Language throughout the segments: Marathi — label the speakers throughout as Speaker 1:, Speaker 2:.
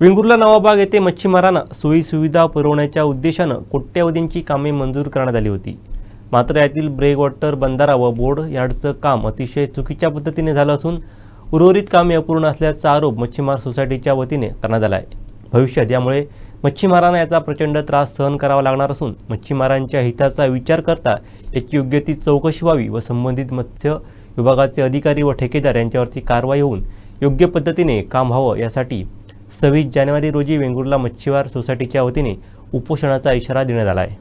Speaker 1: वेंगुर्ला नवाबाग येथे मच्छीमारांना सोयीसुविधा पुरवण्याच्या उद्देशानं कोट्यवधींची कामे मंजूर करण्यात आली होती. मात्र यातील ब्रेकवॉटर बंधारा व बोर्ड यार्डचं काम अतिशय चुकीच्या पद्धतीने झालं असून उर्वरित कामे अपूर्ण असल्याचा आरोप मच्छीमार सोसायटीच्या वतीने करण्यात आला आहे भविष्यात यामुळे मच्छीमारांना याचा प्रचंड त्रास सहन करावा लागणार असून मच्छीमारांच्या हिताचा विचार करता याची योग्य ती चौकशी व्हावी व संबंधित मत्स्य विभागाचे अधिकारी व ठेकेदार यांच्यावरती कारवाई होऊन योग्य पद्धतीने काम व्हावं यासाठी सव्वीस जानेवारी रोजी वेंगुर्ला मच्छीमार सोसायटीच्या वतीने उपोषणाचा इशारा देण्यात आला आहे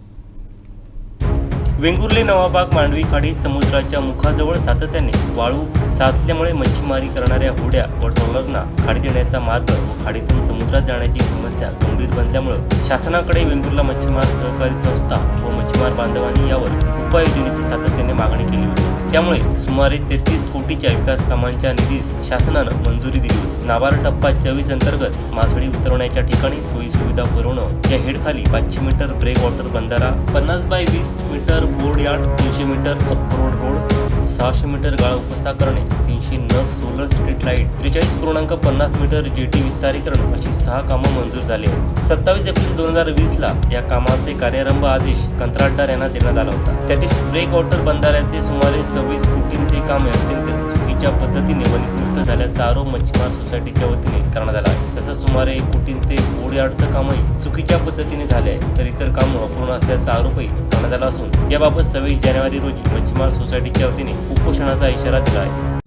Speaker 1: वेंगुर्ले नवाबाग मांडवी खाडी समुद्राच्या मुखाजवळ सातत्याने वाळू साचल्यामुळे मच्छीमारी करणाऱ्या होड्या व ट्रॉलरना खाडी देण्याचा मार्ग व खाडीतून समुद्रात जाण्याची समस्या गंभीर बनल्यामुळे शासनाकडे वेंगुर्ला मच्छीमार सहकारी संस्था व मच्छीमार बांधवांनी यावर उपाययोजनेची सातत्याने मागणी केली होती. त्यामुळे सुमारे तेहतीस कोटीच्या विकास कामांच्या निधीस शासनानं मंजुरी दिली होती. नाबार्ड टप्पा चोवीस अंतर्गत मासळी उतरवण्याच्या ठिकाणी सोयी सुविधा पुरवणं या हेडखाली पाचशे मीटर ब्रेक वॉटर बंधारा पन्नास बाय वीस मीटर बोर्ड यार्ड तीनशे मीटर अप्रोड रोड सहाशे मीटर गाळ उपसा करणे तीनशे नग सोलर स्ट्रीट लाइट त्रेचाळीस पूर्णांक पन्नास मीटर जेटी विस्तारीकरण अशी सहा कामं मंजूर झाली आहेत. सत्तावीस एप्रिल दोन हजार वीस ला या कामाचे कार्यारंभ आदेश कंत्राटदार यांना देण्यात आला होता. त्यातील ब्रेक वॉटर बंधाऱ्याचे सुमारे सव्वीस कोटींचे काम अत्यंत चुकीच्या पद्धतीने व झाल्याचा आरोप मच्छीमार सोसायटीच्या वतीने करण्यात आला आहे. तसंच सुमारे एक कोटींचे बोडयार्डचं कामही चुकीच्या पद्धतीने झाले आहे. तर इतर कामं अपूर्ण असल्याचा आरोपही करण्यात आला असून याबाबत सव्वीस जानेवारी रोजी मच्छीमार सोसायटीच्या वतीने उपोषणाचा इशारा दिला आहे.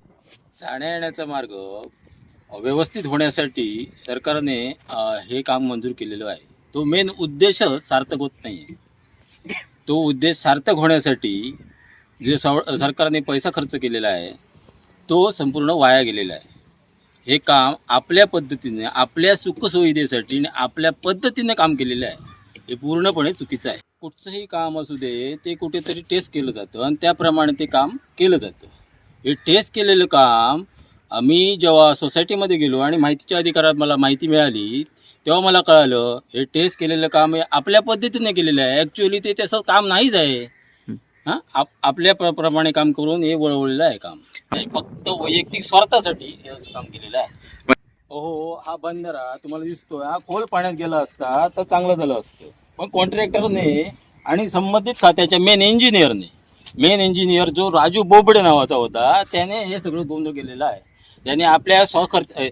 Speaker 2: जाण्या येण्याचा मार्ग व्यवस्थित होण्यासाठी सरकारने हे काम मंजूर केलेलं आहे. तो मेन उद्देश सार्थक होत नाही आहे तो उद्देश सार्थक होण्यासाठी जे सरकारने पैसा खर्च केलेला आहे तो संपूर्ण वाया गेलेला आहे. हे काम आपल्या पद्धतीने आपल्या सुखसुविधेसाठी आणि आपल्या पद्धतीने काम केलेलं आहे. हे पूर्णपणे चुकीचं आहे. कुठचंही काम असू दे ते कुठेतरी टेस्ट केलं जातं आणि त्याप्रमाणे ते काम केलं जातं. हे टेस्ट केलेलं काम आम्ही जेव्हा सोसायटीमध्ये गेलो आणि माहितीच्या अधिकारात मला माहिती मिळाली तेव्हा मला कळालं हे टेस्ट केलेलं काम हे आपल्या पद्धतीने केलेलं आहे. ॲक्च्युअली ते त्याचं काम नाहीच आहे. हां? आप आपल्या प्र प्रमाणे काम करून हे वळवलेलं आहे काम. नाही फक्त वैयक्तिक स्वार्थासाठी हे असं काम केलेलं आहे. हो हा बंधारा तुम्हाला दिसतोय हा खोल पाण्यात गेला असता तर चांगलं झालं असतं. पण कॉन्ट्रॅक्टरने आणि संबंधित खात्याच्या मेन इंजिनियरने मेन इंजिनियर जो राजू बोबडे नावाचा होता त्याने हे सगळं गोंधळ केलेलं आहे. त्याने आपल्या स्वखर्च अ,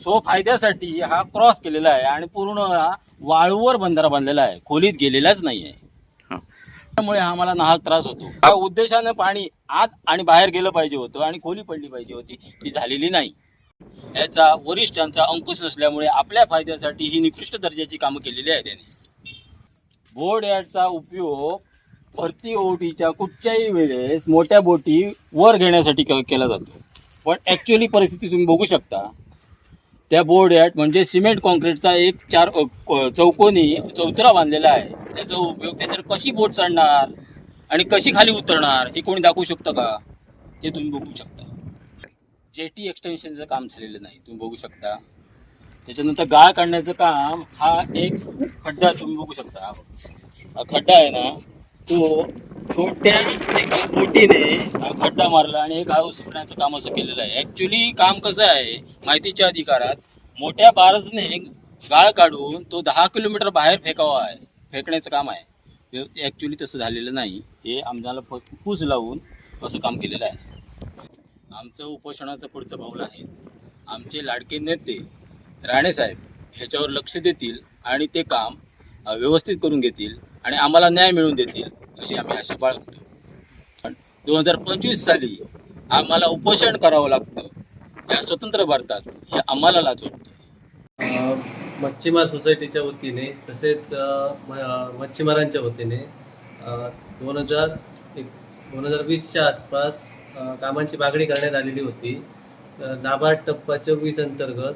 Speaker 2: स्वफायद्यासाठी हा क्रॉस केलेला आहे आणि पूर्ण हा वाळूवर बंधारा बांधलेला आहे. खोलीत गेलेलाच नाही आहे त्यामुळे आम्हाला नाहक त्रास होतो. त्या उद्देशानं पाणी आत आणि बाहेर गेलं पाहिजे होतं आणि खोली पडली पाहिजे होती ती झालेली नाही. याचा वरिष्ठांचा अंकुश नसल्यामुळे आपल्या फायद्यासाठी ही निकृष्ट दर्जाची कामं केलेली आहे त्यांनी बोर्ड याचा उपयोग भरती ओटीच्या कुठच्याही वेळेस मोठ्या बोटी वर घेण्यासाठी केला जातो. पण ॲक्च्युअली परिस्थिती तुम्ही बघू शकता त्या बोर्ड यार्ड म्हणजे सिमेंट कॉन्क्रीटचा एक चार चौकोनी चौतरा बांधलेला आहे. त्याचा उपयोग त्याच्यावर कशी बोट चढणार आणि कशी खाली उतरणार हे कोणी दाखवू शकतं का? ते तुम्ही बघू शकता. जेटी एक्सटेन्शनचं काम झालेलं नाही तुम्ही बघू शकता. त्याच्यानंतर गाळ काढण्याचं काम हा एक खड्डा तुम्ही बघू शकता. हा खड्डा आहे ना तो छोट्या एका बोटीने खड्डा मारला आणि एक गाळ उसपण्याचं काम असं केलेलं आहे. ॲक्च्युली काम कसं आहे माहितीच्या अधिकारात मोठ्या बारजने गाळ काढून तो दहा किलोमीटर बाहेर फेकावा आहे फेकण्याचं काम आहे. ॲक्च्युली तसं झालेलं नाही. हे आम्हाला फ- फूस लावून असं काम केलेलं आहे. आमचं उपोषणाचं पुढचं पाऊल आहे. आमचे लाडके नेते राणेसाहेब ह्याच्यावर लक्ष देतील आणि ते काम व्यवस्थित करून घेतील आणि आम्हाला न्याय मिळवून देतील. अशी आम्ही आशा बाळगतो पण दोन हजार पंचवीस साली आम्हाला उपोषण करावं लागतं. या स्वतंत्र भारतात हे आम्हाला लाज वाटतं
Speaker 3: मच्छीमार सोसायटीच्या वतीने तसेच मच्छीमारांच्या वतीने दोन हजार एक दोन हजार वीसच्या आसपास कामांची मागणी करण्यात आलेली होती. नाबार्ड टप्पा चोवीस अंतर्गत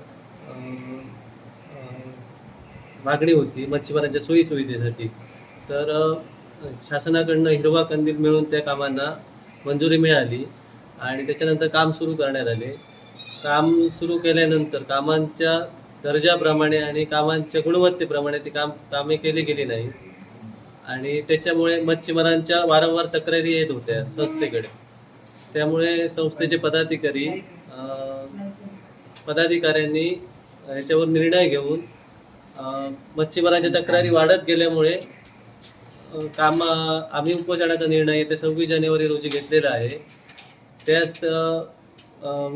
Speaker 3: मागणी होती मच्छीमारांच्या सोयीसुविधेसाठी. तर शासनाकडनं हिरवा कंदील मिळून त्या कामांना मंजुरी मिळाली आणि त्याच्यानंतर काम सुरू करण्यात आले. काम सुरू केल्यानंतर कामांच्या दर्जाप्रमाणे आणि कामांच्या गुणवत्तेप्रमाणे ती काम कामे केली गेली नाही. आणि त्याच्यामुळे मच्छीमारांच्या वारंवार तक्रारी येत होत्या संस्थेकडे. त्यामुळे संस्थेचे पदाधिकारी पदाधिकाऱ्यांनी याच्यावर निर्णय घेऊन मच्छीमारांच्या तक्रारी वाढत गेल्यामुळे काम आम्ही उपोषणाचा निर्णय येत्या सव्वीस जानेवारी रोजी घेतलेला आहे. त्यास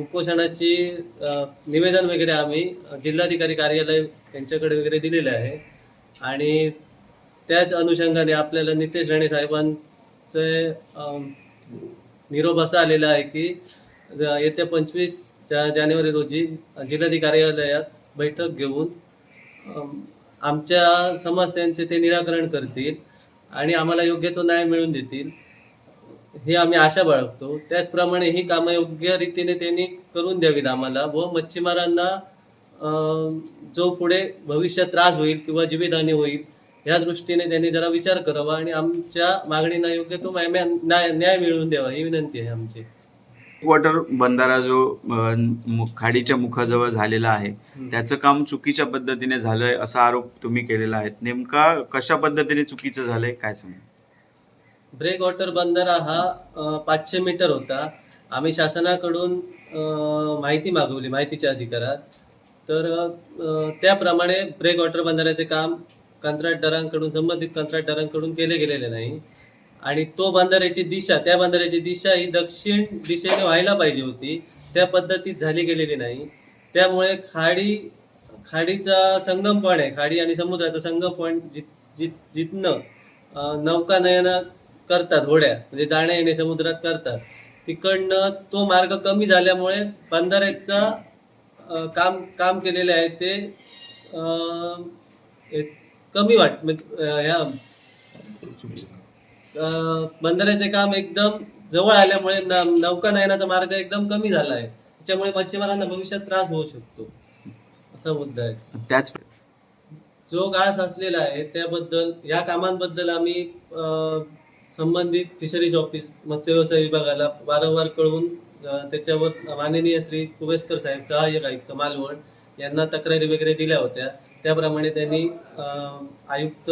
Speaker 3: उपोषणाची निवेदन वगैरे आम्ही जिल्हाधिकारी कार्यालय यांच्याकडे वगैरे दिलेले आहे. आणि त्याच अनुषंगाने आपल्याला नितेश राणे साहेबांचे निरोप असा आलेला आहे की येत्या पंचवीस जानेवारी रोजी जिल्हाधिकारी कार्यालयात बैठक घेऊन आमच्या समस्यांचे ते निराकरण करतील. आणि आम्हाला योग्य तो न्याय मिळून देतील ही आम्ही आशा बाळगतो. त्याचप्रमाणे ही कामं योग्य रीतीने त्यांनी करून द्यावीत आम्हाला व मच्छीमारांना जो पुढे भविष्यात त्रास होईल किंवा जीवितहानी होईल या दृष्टीने त्यांनी जरा विचार करावा आणि आमच्या मागणींना योग्य तो न्याय न्याय मिळवून द्यावा ही विनंती आहे आमची.
Speaker 4: वॉटर बंधारा जो खाडीच्या मुखाजवळ झालेला आहे त्याचं काम चुकीच्या पद्धतीने झालंय असा आरोप तुम्ही केलेला आहे. नेमका कशा पद्धतीने चुकीचं झालंय काय सांगा?
Speaker 3: ब्रेक वॉटर बंधारा हा पाचशे मीटर होता. आम्ही शासनाकडून माहिती मागवली माहितीच्या अधिकारात. तर त्याप्रमाणे ब्रेक वॉटर बंधाऱ्याचे काम कंत्राटदारांकडून संबंधित कंत्राटदारांकडून केले गेलेले नाही. आणि तो बंधाऱ्याची दिशा त्या बंधाऱ्याची दिशा ही दक्षिण दिशेने व्हायला पाहिजे होती. त्या पद्धतीत झाली गेलेली नाही. त्यामुळे खाडी खाडीचा संगम पण आहे. खाडी आणि समुद्राचा संगम पण जित जित जिथनं अं, नौकानयन करतात होड्या म्हणजे जाण्या येणे समुद्रात करतात. तिकडनं तो मार्ग कमी झाल्यामुळे बंधाऱ्याचा काम काम केलेले आहे ते कमी वाट म्हणजे ह्या बंधाऱ्याचे काम एकदम जवळ आल्यामुळे नौकानयनाचा मार्ग एकदम कमी झाला आहे त्याच्यामुळे मच्छीमारांना भविष्यात त्रास होऊ शकतो. असा मुद्दा आहे.
Speaker 4: त्याच
Speaker 3: जो गाळ साचलेला आहे त्याबद्दल या कामांबद्दल आम्ही संबंधित फिशरीज ऑफिस मत्स्य व्यवसाय विभागाला वारंवार कळवून त्याच्यावर माननीय श्री कुबेस्कर साहेब सहाय्यक आयुक्त मालवण यांना तक्रारी वगैरे दिल्या होत्या. त्याप्रमाणे त्यांनी आयुक्त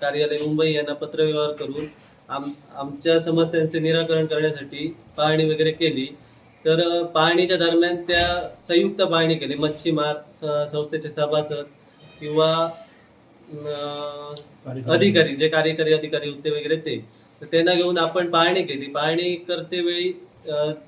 Speaker 3: कार्यालय मुंबई यांना पत्रव्यवहार करून आम आमच्या समस्यांचे निराकरण करण्यासाठी पाहणी वगैरे केली. तर पाहणीच्या दरम्यान त्या संयुक्त पाहणी केली. मच्छीमार स- संस्थेचे सभासद किंवा अधिकारी जे कार्यकारी अधिकारी होते वगैरे ते. तर त्यांना घेऊन आपण पाहणी केली. पाहणी करते वेळी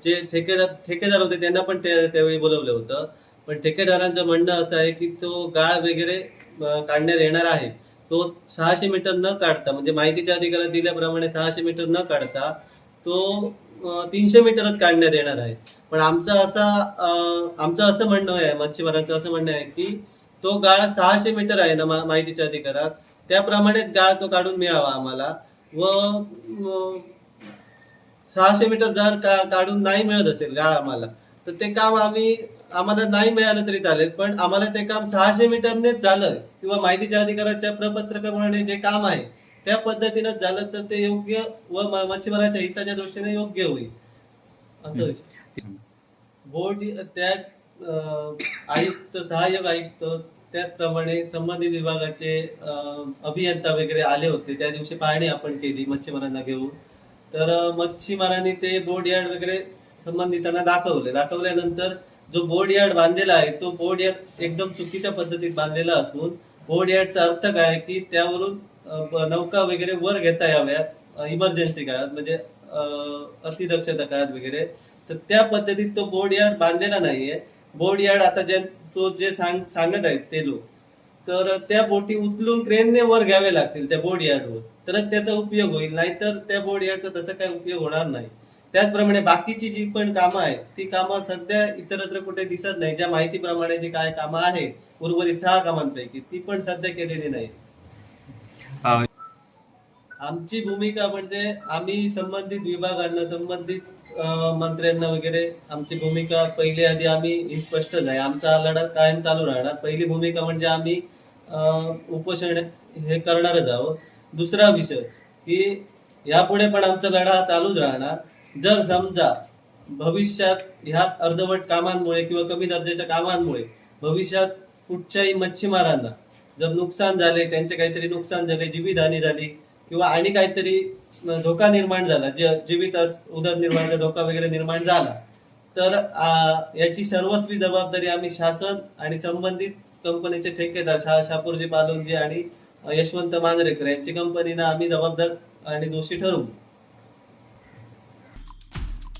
Speaker 3: जे ठेकेदार ठेकेदार होते त्यांना पण त्या- त्यावेळी बोलवलं होतं. पण ठेकेदारांचं म्हणणं असं आहे की तो गाळ वगैरे काढण्यात येणार आहे. तो सहाशे मीटर न काढता म्हणजे माहितीच्या अधिकारात दिल्याप्रमाणे सहाशे मीटर न काढता तो तीनशे मीटरच काढण्यात येणार आहे. पण आमचं असा आमचं असं म्हणणं आहे मच्छीमारांचं असं म्हणणं आहे की तो गाळ सहाशे मीटर आहे ना माहितीच्या अधिकारात. त्याप्रमाणेच गाळ तो काढून मिळावा आम्हाला. व सहाशे मीटर जर का काढून नाही मिळत असेल गाळ आम्हाला तर ते काम आम्ही आम्हाला नाही मिळालं तरी चालेल पण आम्हाला ते काम सहाशे मीटरनेच झालं किंवा माहितीच्या अधिकाराच्या प्रपत्रकाप्रमाणे जे काम आहे त्या पद्धतीनं झालं तर ते योग्य व मच्छीमाराच्या हिताच्या दृष्टीने योग्य होईल. असं विषय. बोर्ड त्यात आयुक्त सहाय्यक आयुक्त त्याचप्रमाणे संबंधित विभागाचे अभियंता वगैरे आले होते. त्या दिवशी पाहणी आपण केली मच्छीमारांना घेऊन. तर मच्छीमारांनी ते बोर्ड यार्ड वगैरे संबंधितांना दाखवले. दाखवल्यानंतर जो बोर्ड यार्ड बांधलेला आहे तो बोर्ड यार्ड एकदम चुकीच्या पद्धतीत बांधलेला असून बोर्ड यार्डचा अर्थ काय आहे की त्यावरून नौका वगैरे वर घेता याव्या इमर्जन्सी काळात म्हणजे अतिदक्षता काळात वगैरे. तर त्या पद्धतीत तो बोर्ड यार्ड बांधलेला नाहीये. बोर्ड यार्ड आता जे तो जे सांग सांगत आहेत ते लोक. तर त्या बोटी उचलून क्रेनने वर घ्यावे लागतील त्या बोर्ड यार्डवर तरच त्याचा उपयोग होईल. नाहीतर त्या बोर्ड यार्डचा तसा काही उपयोग होणार नाही. त्याचप्रमाणे बाकीची जी पण कामं आहेत ती कामं सध्या इतरत्र कुठे दिसत नाही ज्या माहितीप्रमाणे जी काय कामं आहे उर्वरित सहा कामांपैकी ती पण सध्या केलेली नाही आमची भूमिका म्हणजे आम्ही संबंधित विभागांना संबंधित मंत्र्यांना वगैरे आमची भूमिका पहिली आधी आम्ही ही स्पष्ट नाही. आमचा लढा कायम चालू राहणार. पहिली भूमिका म्हणजे आम्ही उपोषण हे करणारच आहोत. दुसरा विषय की यापुढे पण आमचा लढा चालूच राहणार. जर समजा भविष्यात ह्या अर्धवट कामांमुळे किंवा कमी दर्जाच्या कामांमुळे भविष्यात कुठच्याही मच्छीमारांना जर नुकसान झाले त्यांचे काहीतरी नुकसान झाले जीवितहानी झाली किंवा आणि काहीतरी धोका निर्माण झाला जे जीवित अस- उदरनिर्वाहाचा धोका वगैरे निर्माण झाला तर याची सर्वस्वी जबाबदारी आम्ही शासन आणि संबंधित कंपनीचे ठेकेदार शा शापूरजी पालोनजी आणि यशवंत मांजरेकर यांची कंपनीना आम्ही जबाबदार आणि दोषी ठरवू.